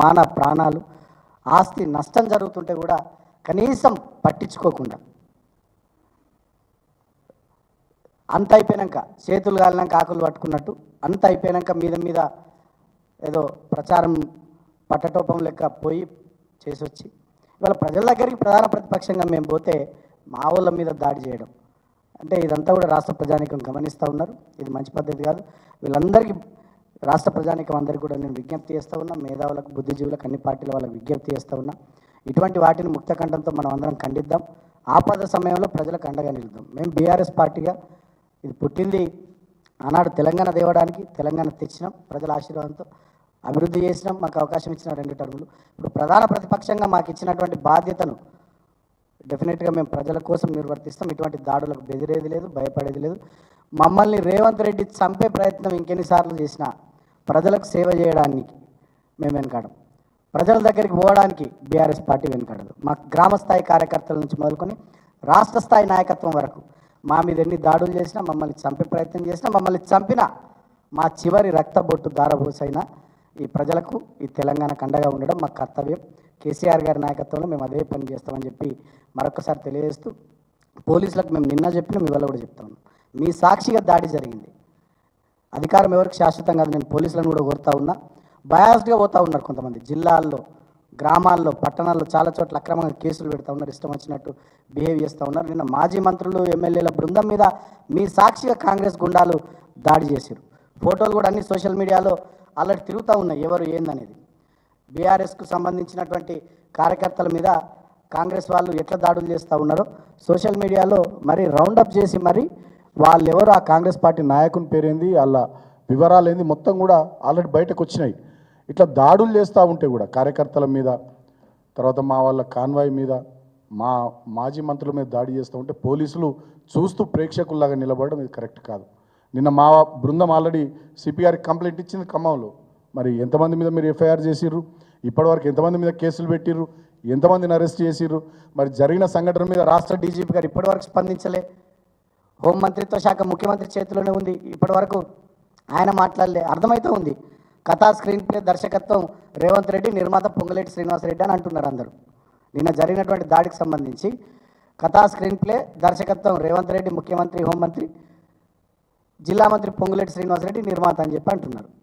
మాన ప్రాణాలు ఆస్తి నష్టం జరుగుతుంటే కూడా కనీసం పట్టించుకోకుండా. అంత అయిపోయాక చేతులు కాలినాక ఆకులు పట్టుకున్నట్టు అంత అయిపోయాక మీద మీద ఏదో ప్రచారం పట్టటోపం లెక్క పోయి చేసొచ్చి ఇవాళ ప్రజల దగ్గరికి ప్రధాన ప్రతిపక్షంగా మేము పోతే మా వాళ్ళ మీద దాడి చేయడం. అంటే ఇదంతా కూడా రాష్ట్ర ప్రజానికం గమనిస్తూ ఉన్నారు. ఇది మంచి పద్ధతి కాదు. వీళ్ళందరికీ రాష్ట్ర ప్రజానికం అందరికీ కూడా నేను విజ్ఞప్తి చేస్తూ ఉన్నా మేధావులకు బుద్ధిజీవులకు అన్ని పార్టీల వాళ్ళకి విజ్ఞప్తి చేస్తూ ఉన్నా. ఇటువంటి వాటిని ముక్తఖండంతో మనం అందరం ఖండిద్దాం. ఆపద సమయంలో ప్రజలకు అండగా నిలుద్దాం. మేము బీఆర్ఎస్ పార్టీగా ఇది పుట్టింది ఆనాడు తెలంగాణ దేవడానికి తెలంగాణ తెచ్చినాం ప్రజల ఆశీర్వాదంతో అభివృద్ధి చేసినాం మాకు అవకాశం ఇచ్చిన రెండు టర్ములు. ఇప్పుడు ప్రధాన ప్రతిపక్షంగా మాకు ఇచ్చినటువంటి బాధ్యతను డెఫినెట్గా మేము ప్రజల కోసం నిర్వర్తిస్తాం. ఇటువంటి దాడులకు బెదిరేది లేదు భయపడేది లేదు. మమ్మల్ని రేవంత్ రెడ్డి చంపే ప్రయత్నం ఇంకెన్నిసార్లు చేసినా ప్రజలకు సేవ చేయడానికి మేము వెనకాడం ప్రజల దగ్గరికి పోవడానికి బీఆర్ఎస్ పార్టీ వెనకాడదు. మా గ్రామ స్థాయి కార్యకర్తల నుంచి మొదలుకొని రాష్ట్ర స్థాయి నాయకత్వం వరకు మా మీద ఎన్ని దాడులు చేసినా మమ్మల్ని చంపే ప్రయత్నం చేసినా మమ్మల్ని చంపినా మా చివరి రక్తబొట్టు దారబోసైనా ఈ ప్రజలకు ఈ తెలంగాణ కండగా ఉండడం మా కర్తవ్యం. కేసీఆర్ గారి నాయకత్వంలో మేము అదే పని చేస్తామని చెప్పి మరొకసారి తెలియజేస్తూ పోలీసులకు మేము నిన్న చెప్పిన ఇవాళ కూడా చెప్తాము మీ సాక్షిగా దాడి జరిగింది. అధికారం ఎవరికి శాశ్వతం కాదు నేను పోలీసులను కూడా కోరుతా ఉన్నా. బయాస్డ్గా పోతా ఉన్నారు కొంతమంది. జిల్లాల్లో గ్రామాల్లో పట్టణాల్లో చాలా చోట్ల అక్రమంగా కేసులు పెడతా ఉన్నారు. ఇష్టం వచ్చినట్టు బిహేవ్ చేస్తూ ఉన్నారు. నిన్న మాజీ మంత్రులు ఎమ్మెల్యేల బృందం మీద మీ సాక్షిగా కాంగ్రెస్ గుండాలు దాడి చేశారు. ఫోటోలు కూడా అన్ని సోషల్ మీడియాలో ఆల్రెడీ తిరుగుతూ ఉన్నాయి. ఎవరు ఏందనేది. బీఆర్ఎస్కు సంబంధించినటువంటి కార్యకర్తల మీద కాంగ్రెస్ వాళ్ళు ఎట్లా దాడులు చేస్తూ ఉన్నారో సోషల్ మీడియాలో మరి రౌండప్ చేసి మరి వాళ్ళెవరు ఆ కాంగ్రెస్ పార్టీ నాయకుని పేరేంది వాళ్ళ వివరాలు ఏంది మొత్తం కూడా ఆల్రెడీ బయటకు వచ్చినాయి. ఇట్లా దాడులు చేస్తూ ఉంటే కూడా కార్యకర్తల మీద తర్వాత మా వాళ్ళ కాన్వాయ్ మీద మా మాజీ మంత్రుల మీద దాడి చేస్తూ ఉంటే పోలీసులు చూస్తూ ప్రేక్షకుల్లాగా నిలబడడం ఇది కరెక్ట్ కాదు. నిన్న మా బృందం ఆల్రెడీ సిపిఆర్కి కంప్లైంట్ ఇచ్చింది ఖమ్మంలో. మరి ఎంతమంది మీద మీరు ఎఫ్ఐఆర్ చేసిర్రు? ఇప్పటివరకు ఎంతమంది మీద కేసులు పెట్టిర్రు? ఎంతమందిని అరెస్ట్ చేసిర్రు? మరి జరిగిన సంఘటన మీద రాష్ట్ర డీజీపీ గారు ఇప్పటివరకు స్పందించలే. హోంమంత్రిత్వ శాఖ ముఖ్యమంత్రి చేతిలోనే ఉంది. ఇప్పటివరకు ఆయన మాట్లాడలే. అర్థమైతే ఉంది. కథా స్క్రీన్ ప్లే దర్శకత్వం రేవంత్ రెడ్డి నిర్మాత పొంగలేటి శ్రీనివాసరెడ్డి అని అంటున్నారు అందరూ. నిన్న జరిగినటువంటి దాడికి సంబంధించి కథా స్క్రీన్ ప్లే దర్శకత్వం రేవంత్ రెడ్డి ముఖ్యమంత్రి హోంమంత్రి జిల్లా మంత్రి పొంగులేటి శ్రీనివాసరెడ్డి నిర్మాత అని చెప్పి అంటున్నారు.